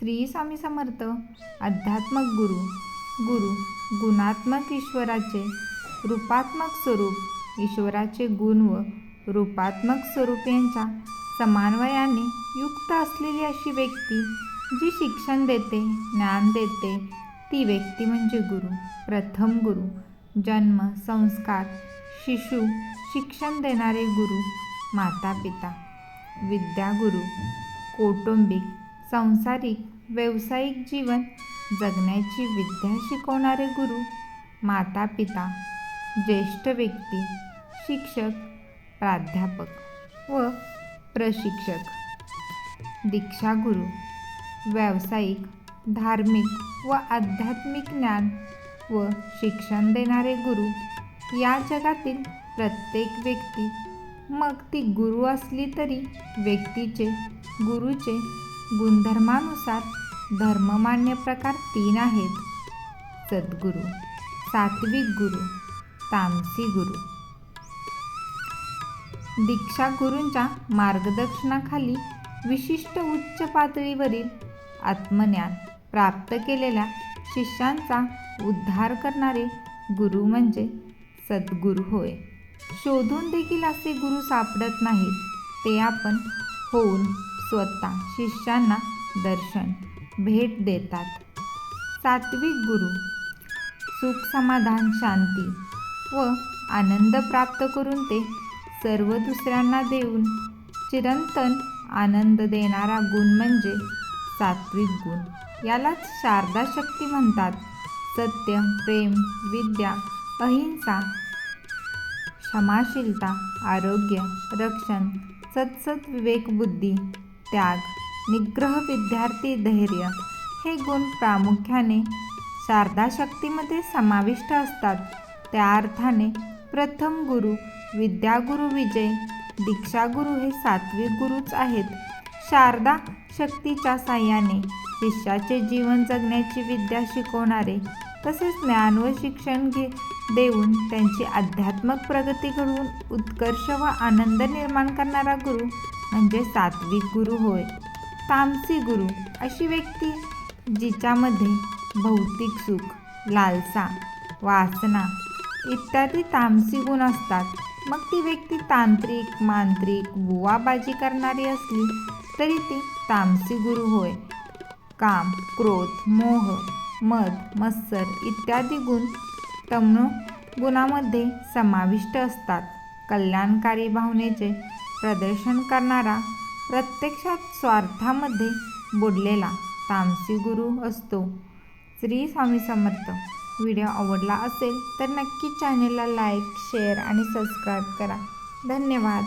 श्री स्वामी समर्थ अध्यात्मक गुरु गुरु गुणात्मक ईश्वराचे रूपात्मक स्वरूप ईश्वराचे गुण व रूपात्मक स्वरूप यांच्या समन्वयाने युक्त असलेली अशी व्यक्ती जी शिक्षण देते ज्ञान देते ती व्यक्ती म्हणजे गुरु प्रथम गुरु जन्म संस्कार शिशु शिक्षण देणारे गुरु माता पिता विद्यागुरु कौटुंबिक सांसारिक व्यावसायिक जीवन जगण्याची विद्या शिकवणारे गुरु माता पिता ज्येष्ठ व्यक्ती शिक्षक प्राध्यापक व प्रशिक्षक. दीक्षागुरु व्यावसायिक धार्मिक व आध्यात्मिक ज्ञान व शिक्षण देणारे गुरु या जगातील प्रत्येक व्यक्ती. मग ती गुरु असली तरी व्यक्तीचे गुरुचे गुणधर्मानुसार धर्ममान्य प्रकार तीन आहेत. सद्गुरू सात्विक गुरु तामसी गुरु. दीक्षा गुरूंच्या मार्गदर्शनाखाली विशिष्ट उच्च पातळीवरील आत्मज्ञान प्राप्त केलेल्या शिष्यांचा उद्धार करणारे गुरु म्हणजे सद्गुरू होय. शोधून देखील असे गुरु सापडत नाहीत ते आपण होऊन स्वतः शिष्यांना दर्शन भेट देतात. सात्विक गुरु सुख समाधान शांती व आनंद प्राप्त करून ते सर्व दुसऱ्यांना देऊन चिरंतन आनंद देणारा गुण म्हणजे सात्विक गुण. यालाच शारदा शक्ती म्हणतात. सत्य प्रेम विद्या अहिंसा क्षमाशीलता आरोग्य रक्षण सत्सत विवेकबुद्धी त्याग निग्रह विद्यार्थी धैर्य हे गुण प्रामुख्याने शारदा शक्तीमध्ये समाविष्ट असतात. त्या अर्थाने प्रथम गुरु विद्यागुरु विजय दीक्षागुरु हे सात्विक गुरुच आहेत. शारदा शक्तीच्या साह्याने शिष्याचे जीवन जगण्याची विद्या शिकवणारे तसेच ज्ञान व शिक्षण घे देऊन त्यांची आध्यात्मक प्रगती घडवून उत्कर्ष व आनंद निर्माण करणारा गुरु म्हणजे सात्विक गुरु होय. तामसी गुरु अशी व्यक्ती जिच्यामध्ये भौतिक सुख लालसा वासना इत्यादी तामसी गुण असतात. मग ती व्यक्ती तांत्रिक मांत्रिक बुवाबाजी करणारी असली तरी ती तामसी गुरु होय. काम क्रोध मोह मध मत्सर इत्यादी गुण तमनो गुणामध्ये समाविष्ट असतात. कल्याणकारी भावनेचे प्रदर्शन करणारा प्रत्यक्षात स्वार्थामध्ये बुडलेला तामसी गुरु असतो. श्री स्वामी समर्थ. व्हिडिओ आवडला असेल तर नक्की चॅनेलला लाईक शेअर आणि सबस्क्राईब करा. धन्यवाद.